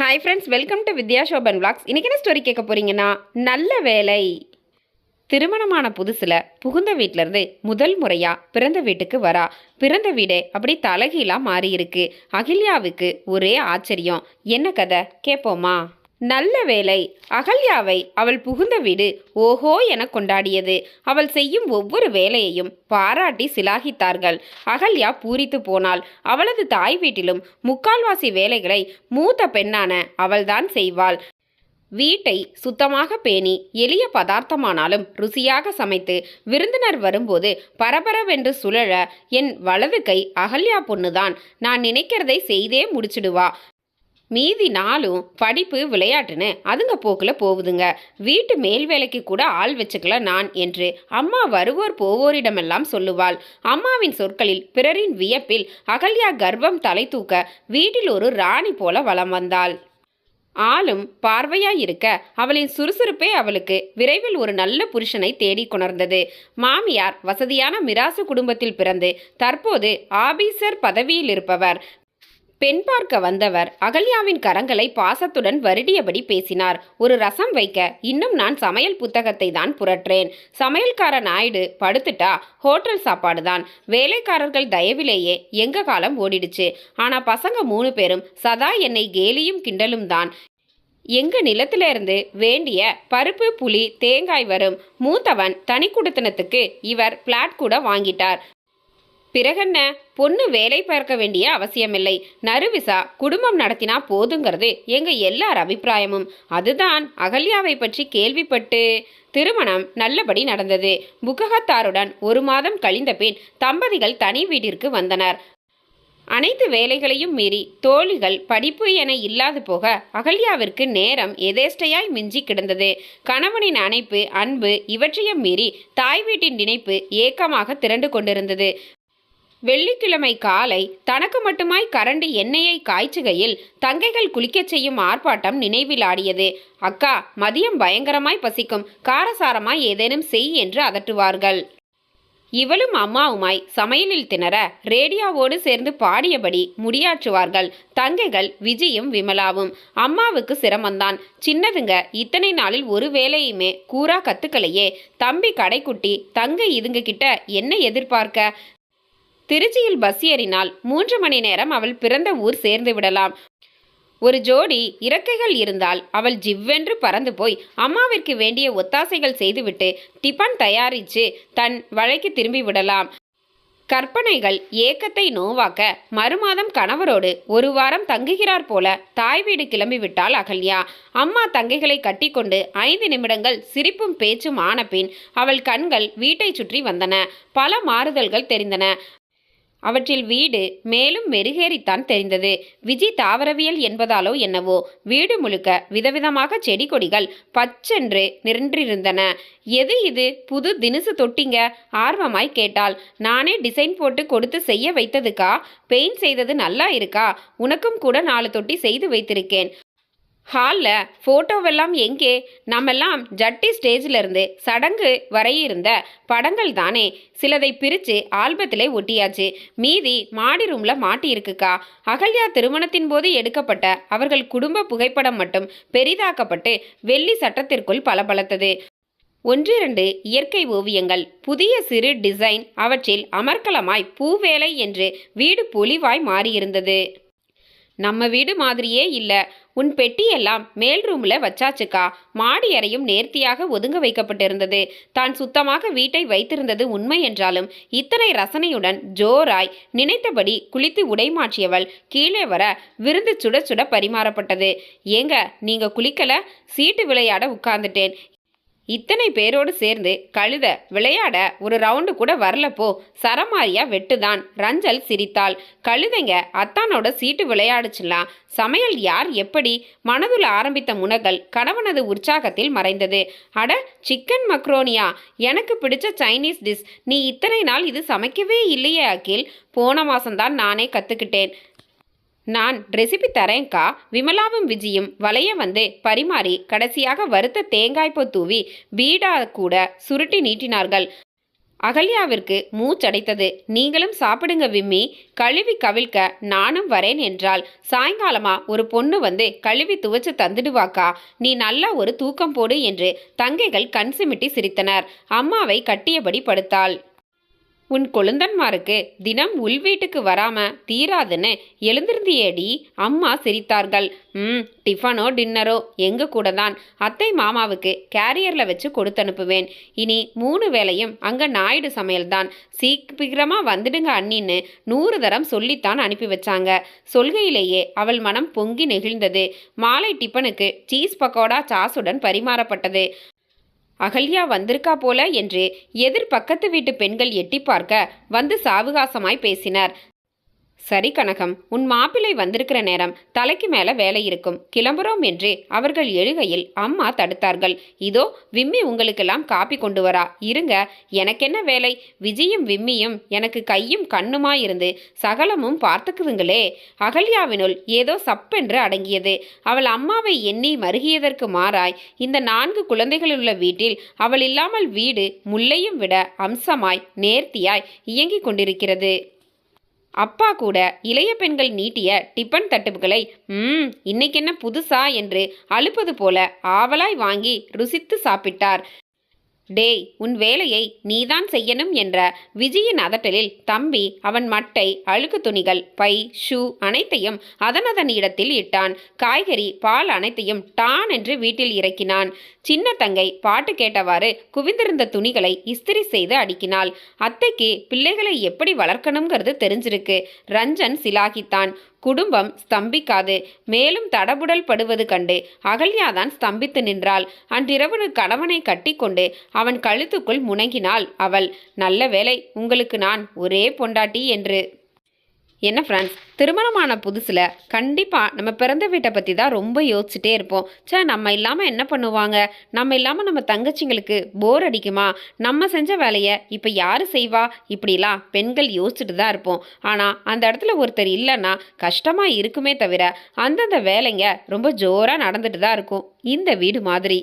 Hi friends welcome to Vidya Shoban vlogs. இன்றைக்கி என்ன story கேட்க போகிறீங்கன்னா நல்ல வேலை. திருமணமான புதுசில் புகுந்த வீட்டிலேருந்து முதல் முறையாக பிறந்த வீட்டுக்கு வரா. பிறந்த வீடே அப்படி தலகீழாக மாறியிருக்கு. அகில்யாவுக்கு ஒரே ஆச்சரியம். என்ன கதை? கேட்போமா நல்ல வேலை அகல்யாவை அவள் புகுந்த வீடு ஓஹோ என கொண்டாடியது. அவள் செய்யும் ஒவ்வொரு வேலையையும் பாராட்டி சிலாகித்தார்கள். அகல்யா பூரித்து போனாள். அவளது தாய் வீட்டிலும் முக்கால்வாசி வேலைகளை மூத்த பெண்ணான அவள்தான் செய்வாள். வீட்டை சுத்தமாக பேணி எளிய பதார்த்தமானாலும் ருசியாக சமைத்து விருந்தினர் வரும்போது பரபரவென்று சுழல என் வலது கை அகல்யா பொண்ணுதான். நான் நினைக்கிறதை செய்தே முடிச்சிடுவா. மீதி நாளும் படிப்பு விளையாட்டுன்னு அதுங்க போக்கில் போகுதுங்க. வீட்டு மேல் வேலைக்கு கூட ஆள் வச்சுக்கல நான் என்று அம்மா வருவோர் போவோரிடமெல்லாம் சொல்லுவாள். அம்மாவின் சொற்களில் பிறரின் வியப்பில் அகல்யா கர்ப்பம் தலை தூக்க வீட்டில் ஒரு ராணி போல வலம் வந்தாள். ஆளும் பார்வையாயிருக்க அவளின் சுறுசுறுப்பே அவளுக்கு விரைவில் ஒரு நல்ல புருஷனை தேடி கொணர்ந்தது. மாமியார் வசதியான மிராசு குடும்பத்தில் பிறந்து தற்போது ஆபீசர் பதவியில் இருப்பவர். பெண் பார்க்க வந்தவர் அகல்யாவின் கரங்களை பாசத்துடன் வருடியபடி பேசினார். ஒரு ரசம் வைக்க இன்னும் நான் சமையல் புத்தகத்தை தான் புரட்டுறேன். சமையல்கார நாயுடு படுத்துட்டா ஹோட்டல் சாப்பாடு தான் வேலைக்காரர்கள் தயவிலேயே எங்க காலம் ஓடிடுச்சு. ஆனா பசங்க மூணு பேரும் சதா என்னை கேலியும் கிண்டலும் தான். எங்க நிலத்துல இருந்து வேண்டிய பருப்பு புளி தேங்காய் வரும். மூத்தவன் தனி குடுத்தனத்துக்கு இவர் பிளாட் கூட வாங்கிட்டார். பிறகென்ன? பொண்ணு வேலை பார்க்க வேண்டிய அவசியமில்லை. நறுவிசா குடும்பம் நடத்தினா போதுங்கிறது எங்க எல்லார் அபிப்பிராயமும். அதுதான் அகல்யாவை பற்றி கேள்விப்பட்டு திருமணம் நல்லபடி நடந்தது. புககத்தாருடன் ஒரு மாதம் கழிந்த பின் தம்பதிகள் தனி வீட்டிற்கு வந்தனர். அனைத்து வேலைகளையும் மீறி தோழிகள் படிப்பு என இல்லாது போக அகல்யாவிற்கு நேரம் எதேஷ்டையாய் மிஞ்சி கிடந்தது. கணவனின் அணைப்பு அன்பு இவற்றையும் மீறி தாய் வீட்டின் நினைப்பு ஏக்கமாக திரண்டு கொண்டிருந்தது. வெள்ளிக்கிழமை காலை தனக்கு மட்டுமாய் கரண்டு எண்ணெயை காய்ச்சுகையில் தங்கைகள் குளிக்கச் செய்யும் ஆர்ப்பாட்டம் நினைவில் ஆடியது. அக்கா மதியம் பயங்கரமாய் பசிக்கும். காரசாரமாய் ஏதேனும் செய் என்று அதட்டுவார்கள். இவளும் அம்மாவுமாய் சமையலில் திணற ரேடியோவோடு சேர்ந்து பாடியபடி முடியாற்றுவார்கள். தங்கைகள் விஜயும் விமலாவும். அம்மாவுக்கு சிரமந்தான். சின்னதுங்க இத்தனை நாளில் ஒரு வேலையுமே கூறா கத்துக்கலையே. தம்பி கடைக்குட்டி தங்கை இதுங்க கிட்ட என்ன எதிர்பார்க்க? திருச்சியில் பஸ் ஏறினால் மூன்று மணி நேரம் அவள் பிறந்த ஊர் சேர்ந்து விடலாம். ஒரு ஜோடி இறக்கைகள் இருந்தால் அவள் ஜிவ்வென்று பறந்து போய் அம்மாவிற்கு வேண்டிய ஒத்தாசைகள் செய்துவிட்டு டிபன் தயாரித்து தன் வழைக்கு திரும்பி விடலாம். கற்பனைகள் ஏக்கத்தை நோவாக்க மறுமாதம் கணவரோடு ஒரு வாரம் தங்குகிறார் போல தாய் வீடு கிளம்பிவிட்டாள் அகல்யா. அம்மா தங்கைகளை கட்டிக்கொண்டு ஐந்து நிமிடங்கள் சிரிப்பும் பேச்சும் ஆன பின் அவள் கண்கள் வீட்டைச் சுற்றி வந்தன. பல மாறுதல்கள் தெரிந்தன. அவற்றில் வீடு மேலும் மெருகேறித்தான் தெரிந்தது. விஜி தாவரவியல் என்பதாலோ என்னவோ வீடு முழுக்க விதவிதமாக செடி கொடிகள் பச்சென்று நின்றிருந்தன. எது இது? புது தினுசு தொட்டிங்க? ஆர்வமாய் கேட்டாள். நானே டிசைன் போட்டு கொடுத்து செய்ய வைத்ததுக்கா? பெயிண்ட் செய்தது நல்லா இருக்கா? உனக்கும் கூட நாலு தொட்டி செய்து வைத்திருக்கேன். ஹாலில் ஃபோட்டோவெல்லாம் எங்கே? நம்மெல்லாம் ஜட்டி ஸ்டேஜிலிருந்து சடங்கு வரையிருந்த படங்கள் தானே. சிலதை பிரித்து ஆல்பத்திலே ஒட்டியாச்சு. மீதி மாடி ரூமில் மாட்டியிருக்குக்கா? அகல்யா திருமணத்தின் போது எடுக்கப்பட்ட அவர்கள் குடும்ப புகைப்படம் மட்டும் பெரிதாக்கப்பட்டு வெள்ளி சட்டத்திற்குள் பளபளத்தது. ஒன்றிரண்டு இயற்கை ஓவியங்கள் புதிய சிறு டிசைன் அவற்றில் அமர்க்கலமாய் பூவேலை என்று வீடு பொலிவாய் மாறியிருந்தது. நம்ம வீடு மாதிரியே இல்லை. உன் பெட்டியெல்லாம் மேல் ரூமில் வச்சாச்சுக்கா. மாடி அறையும் நேர்த்தியாக ஒதுங்க வைக்கப்பட்டிருந்தது. தான் சுத்தமாக வீட்டை வைத்திருந்தது உண்மை என்றாலும் இத்தனை ரசனையுடன் ஜோராய் நினைத்தபடி குளித்து உடை மாற்றியவள் கீழே வர விருந்து சுட சுட பரிமாறப்பட்டது. ஏங்க நீங்க குளிக்கல? சீட்டு விளையாட உட்கார்ந்துட்டேன். இத்தனை பேரோடு சேர்ந்து கழுத விளையாட ஒரு ரவுண்டு கூட வரலப்போ சரமாரியா வெட்டுதான். ரஞ்சல் சிரித்தாள். கழுதைங்க அத்தானோட சீட்டு விளையாடுச்சுலாம் சமையல் யார் எப்படி? மனதுல ஆரம்பித்த முனகல் கணவனது உற்சாகத்தில் மறைந்தது. அட சிக்கன் மக்ரோனியா எனக்கு பிடிச்ச சைனீஸ் டிஷ் நீ இத்தனை நாள் இது சமைக்கவே இல்லையே அகில். போன மாசம்தான் நானே கத்துக்கிட்டேன். நான் ரெசிபி தரேன்க்கா விமலாவும் விஜயும் வளைய வந்து பரிமாறி கடைசியாக வறுத்த தேங்காய்ப்பூ தூவி பீடா கூட சுருட்டி நீட்டினார்கள். அகல்யாவிற்கு மூச்சடைத்தது நீங்களும் சாப்பிடுங்க விம்மி. கழுவி கவிழ்க்க நானும் வரேன் என்றால் சாயங்காலமா ஒரு பொண்ணு வந்து கழுவி துவைச்சு தந்துடுவாக்கா. நீ நல்லா ஒரு தூக்கம் போடு என்று தங்கைகள் கண் சிமிட்டி சிரித்தனர். அம்மாவை கட்டியபடி படுத்தாள். உன் கொழுந்தன்மாருக்கு தினம் உள் வீட்டுக்கு வராம தீராதுன்னு எழுந்திருந்தியேடி. அம்மா சிரித்தார்கள். ம் டிஃபனோ டின்னரோ எங்க கூட தான் அத்தை மாமாவுக்கு கேரியர்ல வச்சு கொடுத்து அனுப்புவேன். இனி மூணு வேளையும் அங்க நாயுடு சமையல்தான். சீக்கிரமா வந்துடுங்க அண்ணின்னு நூறு தரம் சொல்லித்தான் அனுப்பி வச்சாங்க. சொல்கையிலேயே அவள் மனம் பொங்கி நெகிழ்ந்தது. மாலை டிஃபனுக்கு சீஸ் பக்கோடா சாஸுடன் பரிமாறப்பட்டது. அகல்யா வந்திருக்கா போல என்று எதிர் பக்கத்து வீட்டு பெண்கள் எட்டி பார்க்க வந்து சாவகாசமாய் பேசினர். சரி கனகம் உன் மாப்பிள்ளை வந்திருக்கிற நேரம் தலைக்கு மேல வேலை இருக்கும். கிளம்புறோம் என்று அவர்கள் எழுகையில் அம்மா தடுத்தார்கள். இதோ விம்மி உங்களுக்கெல்லாம் காப்பி கொண்டு வரா. இருங்க எனக்கென்ன வேலை? விஜயும் விம்மியும் எனக்கு கையும் கண்ணுமா இருந்து சகலமும் பார்த்துக்குதுங்களே. அகல்யாவினுள் ஏதோ சப்பென்று அடங்கியது. அவள் அம்மாவை எண்ணி மருகியதற்கு மாறாய் இந்த நான்கு குழந்தைகளுள்ள வீட்டில் அவள் இல்லாமல் வீடு முல்லையும் விட அம்சமாய் நேர்த்தியாய் இயங்கிக் கொண்டிருக்கிறது. அப்பா கூட இளைய பெண்கள் நீட்டிய டிபன் தட்டுப்புகளை ம் இன்னைக்கு என்ன புதுசா? என்று அழுப்பது போல ஆவலாய் வாங்கி ருசித்து சாப்பிட்டார். டேய் உன் வேலையை நீதான் செய்யணும் என்ற விஜயின் அதட்டலில் தம்பி அவன் மட்டை அழுக்கு துணிகள் பை ஷூ அனைத்தையும் அதனதன் இடத்தில் இட்டான். காய்கறி பால் அனைத்தையும் டான் என்று வீட்டில் இறக்கினான். சின்ன தங்கை பாட்டு கேட்டவாறு குவிந்திருந்த துணிகளை இஸ்திரி செய்து அடுக்கினாள். அத்தைக்கு பிள்ளைகளை எப்படி வளர்க்கணுங்கிறது தெரிஞ்சிருக்கு. ரஞ்சன் சிலாகித்தான். குடும்பம் ஸ்தம்பிக்காது. மேலும் தடபுடல் படுவது கண்டு அகல்யாதான் ஸ்தம்பித்து நின்றாள். அன்றிரவு கணவனை கட்டிக்கொண்டு அவன் கழுத்துக்குள் முனங்கினாள் அவள். நல்ல வேளை உங்களுக்கு நான் ஒரே பொண்டாட்டி என்று. என்ன ஃப்ரெண்ட்ஸ் திருமணமான புதுசில் கண்டிப்பாக நம்ம பிறந்த வீட்டை பற்றி தான் ரொம்ப யோசிச்சுட்டே இருப்போம். ச்சே நம்ம இல்லாமல் என்ன பண்ணுவாங்க? நம்ம இல்லாமல் நம்ம தங்கச்சிங்களுக்கு போர் அடிக்குமா? நம்ம செஞ்ச வேலையை இப்போ யார் செய்வா? இப்படிலாம் பெண்கள் யோசிச்சுட்டு தான் இருப்போம். ஆனால் அந்த இடத்துல ஒருத்தர் இல்லைன்னா கஷ்டமாக இருக்குமே தவிர அந்தந்த வேலைங்க ரொம்ப ஜோராக நடந்துட்டு தான் இருக்கும். இந்த வீடு மாதிரி.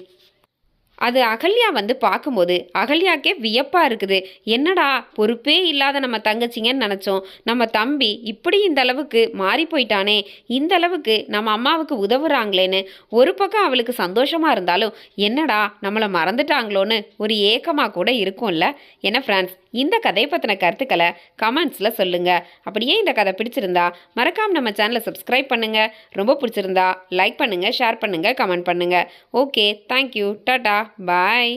அது அகல்யா வந்து பார்க்கும்போது அகல்யாக்கே வியப்பாக இருக்குது. என்னடா பொறுப்பே இல்லாத நம்ம தங்கச்சிங்கன்னு நினச்சோம். நம்ம தம்பி இப்படி இந்த அளவுக்கு மாறி போயிட்டானே. இந்த அளவுக்கு நம்ம அம்மாவுக்கு உதவுறாங்களேன்னு. ஒரு பக்கம் அவளுக்கு சந்தோஷமாக இருந்தாலும் என்னடா நம்மளை மறந்துட்டாங்களோன்னு ஒரு ஏக்கமாக கூட இருக்கும்ல? என்ன ஃப்ரெண்ட்ஸ் இந்த கதையை பற்றின கருத்துக்களை கமெண்ட்ஸில் சொல்லுங்கள் அப்படியே இந்த கதை பிடிச்சிருந்தா மறக்காமல் நம்ம சேனலை சப்ஸ்கிரைப் பண்ணுங்கள் ரொம்ப பிடிச்சிருந்தா லைக் பண்ணுங்கள் ஷேர் பண்ணுங்கள் கமெண்ட் பண்ணுங்கள் ஓகே தேங்க்யூ டாட்டா பாய்